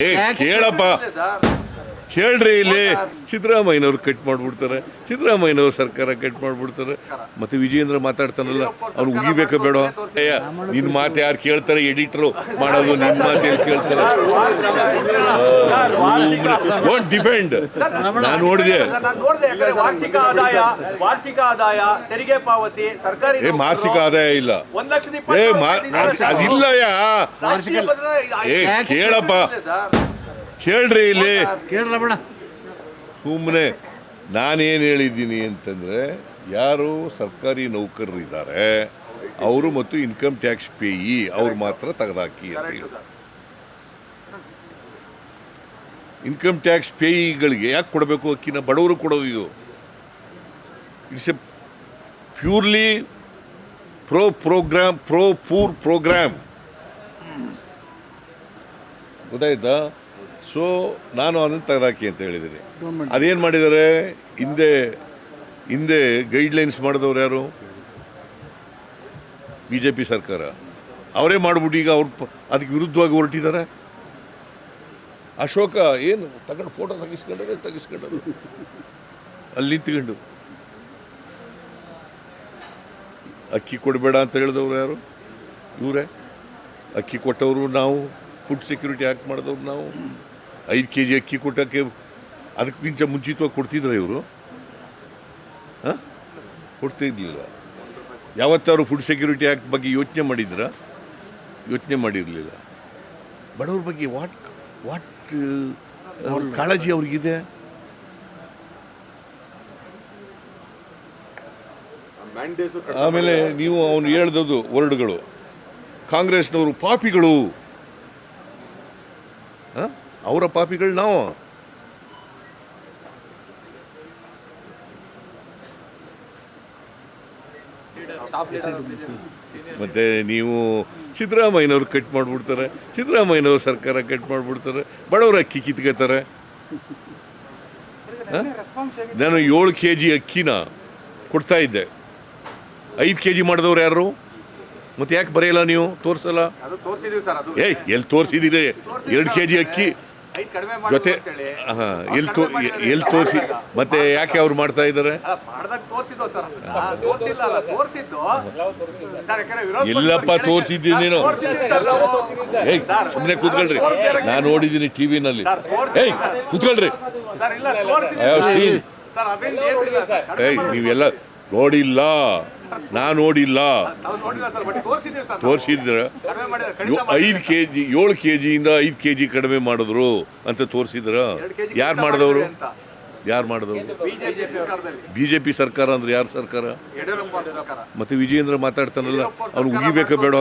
ಏ ಕೇಳಪ್ಪ. ಕೇಳ್ರಿ ಇಲ್ಲಿ. ಸಿದ್ದರಾಮಯ್ಯನವ್ರು ಕಟ್ ಮಾಡ್ಬಿಡ್ತಾರೆ. ಸಿದ್ದರಾಮಯ್ಯನವ್ರು ಸರ್ಕಾರ ಕಟ್ ಮಾಡ್ಬಿಡ್ತಾರೆ. ಮತ್ತೆ ವಿಜಯೇಂದ್ರ ಮಾತಾಡ್ತಾನಲ್ಲ ಅವ್ರು ಉಗಿಬೇಕ ಬೇಡ? ಅಯ್ಯ ನಿನ್ನ ಮಾತು ಯಾರು ಕೇಳ್ತಾರೆ? ಎಡಿಟ್ರು ಮಾಡೋದು ನಿಮ್ಮ ಮಾತು ಎಲ್ಲಿ ಕೇಳ್ತಾರೆ? ಡೋಂಟ್ ಡಿಫೆಂಡ್ ನಾನು ನೋಡಿದೆ. ವಾರ್ಷಿಕ ಆದಾಯ ವಾರ್ಷಿಕ ಆದಾಯ ತೆರಿಗೆ ಪಾವತಿ ಸರ್ಕಾರಿ ಏ ಮಾಸಿಕ ಆದಾಯ ಇಲ್ಲ. ಏ. ಅದಿಲ್ಲಯ್ಯ ರಾಷ್ಟ್ರೀಯ ಏ ಕೇಳಪ್ಪ. ಕೇಳ್ರಿ ಇಲ್ಲಿ. ಸುಮ್ಮನೆ ನಾನೇನು ಹೇಳಿದ್ದೀನಿ ಅಂತಂದರೆ ಯಾರು ಸರ್ಕಾರಿ ನೌಕರರು ಇದ್ದಾರೆ ಅವರು ಮತ್ತು ಇನ್ಕಮ್ ಟ್ಯಾಕ್ಸ್ ಪೇಯಿ ಅವ್ರು ಮಾತ್ರ ತೆಗೆದಾಕಿ ಅಂತ ಹೇಳಿ. ಇನ್ಕಮ್ ಟ್ಯಾಕ್ಸ್ ಪೇಯಿಗಳಿಗೆ ಯಾಕೆ ಕೊಡಬೇಕು ಅಕ್ಕಿನ? ಬಡವರು ಕೊಡೋದು ಇದು. It's a purely pro program pro poor program ಗೊತ್ತಾಯ್ತಾ? ಸೊ ನಾನು ಅದನ್ನು ತೆಗೆದಾಕಿ ಅಂತ ಹೇಳಿದ್ದೀನಿ ಅದೇನು ಮಾಡಿದ್ದಾರೆ ಹಿಂದೆ ಹಿಂದೆ ಗೈಡ್ಲೈನ್ಸ್ ಮಾಡಿದವ್ರು ಯಾರು? ಬಿ ಜೆ ಪಿ ಸರ್ಕಾರ. ಅವರೇ ಮಾಡಿಬಿಟ್ಟು ಈಗ ಅವ್ರು ಅದಕ್ಕೆ ವಿರುದ್ಧವಾಗಿ ಹೊರಟಿದ್ದಾರೆ ಅಶೋಕ ಏನು? ತಗೊಂಡು ಫೋಟೋ ತೆಗಿಸ್ಕೊಂಡದೆ ತೆಗಿಸ್ಕೊಂಡು ಅಲ್ಲಿ ನಿಂತ್ಕೊಂಡು. ಅಕ್ಕಿ ಕೊಡಬೇಡ ಅಂತ ಹೇಳಿದವರು ಯಾರು? ಇವರೇ? ಅಕ್ಕಿ ಕೊಟ್ಟವರು ನಾವು. ಫುಡ್ ಸೆಕ್ಯೂರಿಟಿ ಆ್ಯಕ್ಟ್ ಮಾಡಿದವ್ರು ನಾವು. ಐದು ಕೆ ಜಿ ಅಕ್ಕಿ ಕೊಟ್ಟಕ್ಕೆ ಅದಕ್ಕಿಂತ ಮುಂಚಿತವಾಗಿ ಕೊಡ್ತಿದ್ರು ಇವರು? ಹಾಂ? ಕೊಡ್ತಿರ್ಲಿಲ್ಲ ಯಾವತ್ತಾರು ಫುಡ್ ಸೆಕ್ಯೂರಿಟಿ ಆ್ಯಕ್ಟ್ ಬಗ್ಗೆ ಯೋಚನೆ ಮಾಡಿದ್ರ? ಯೋಚನೆ ಮಾಡಿರಲಿಲ್ಲ. ಬಡವ್ರ ಬಗ್ಗೆ ವಾಟ್ ವಾಟ್ ಕಾಳಜಿ ಅವ್ರಿಗಿದೆ? ಆಮೇಲೆ ನೀವು ಅವನು ಹೇಳ್ದದು ವರ್ಡ್ಗಳು. ಕಾಂಗ್ರೆಸ್ನವರು ಪಾಪಿಗಳು. ಹ? ಅವರ ಪಾಪಿಗಳು ನಾವು. ಮತ್ತೆ ನೀವು ಸಿದ್ದರಾಮಯ್ಯನವ್ರು ಕಟ್ ಮಾಡಿಬಿಡ್ತಾರೆ ಸಿದ್ದರಾಮಯ್ಯನವ್ರು ಸರ್ಕಾರ ಕಟ್ ಮಾಡಿಬಿಡ್ತಾರೆ ಬಡವರು ಅಕ್ಕಿ ಕಿತ್ಕೋತಾರೆ? ನಾನು ಏಳು ಕೆ ಜಿ ಅಕ್ಕಿನ ಕೊಡ್ತಾ ಇದ್ದೆ. ಐದು ಕೆ ಜಿ ಮಾಡಿದವ್ರು ಯಾರು? ಮತ್ತೆ ಯಾಕೆ ಬರೆಯಲ್ಲ ನೀವು? ತೋರಿಸಲ್ಲ? ಏಯ್ ಎಲ್ಲಿ ತೋರಿಸಿದ್ದೀರಿ ಎರಡು ಕೆ ಜಿ ಅಕ್ಕಿ. ಜೊತೆ ಹಾಂ ಎಲ್ಲಿ ತೋ ಎಲ್ಲಿ ತೋರಿಸಿ ಮತ್ತೆ ಯಾಕೆ ಅವ್ರು ಮಾಡ್ತಾ ಇದ್ದಾರೆ? ಎಲ್ಲಪ್ಪ ತೋರಿಸಿದ್ದೀನಿ ನೀನು. ಏಯ್ ಸುಮ್ಮನೆ ಕೂತ್ಕೊಳ್ರಿ. ನಾನು ನೋಡಿದ್ದೀನಿ ಟಿ ವಿನಲ್ಲಿ ಏಯ್ ಕೂತ್ಕೊಳ್ರಿ. ಏಯ್ ನೀವೆಲ್ಲ ನೋಡಿಲ್ಲ. ನಾ ನೋಡಿಲ್ಲ. ತೋರಿಸಿದ್ರೆ ಐದು ಕೆ ಜಿ ಏಳು ಕೆ ಜಿಯಿಂದ ಐದು ಕೆ ಜಿ ಕಡಿಮೆ ಮಾಡಿದ್ರು ಅಂತ ತೋರಿಸಿದ್ರ? ಯಾರು ಮಾಡಿದವರು. ಯಾರು ಮಾಡಿದವರು? ಬಿಜೆಪಿ ಬಿ ಜೆ ಪಿ ಸರ್ಕಾರ ಅಂದ್ರೆ ಯಾರು ಸರ್ಕಾರ? ಮತ್ತೆ ವಿಜಯೇಂದ್ರ ಮಾತಾಡ್ತಾನಲ್ಲ ಅವ್ನು ಉಗಿಬೇಕ ಬೇಡ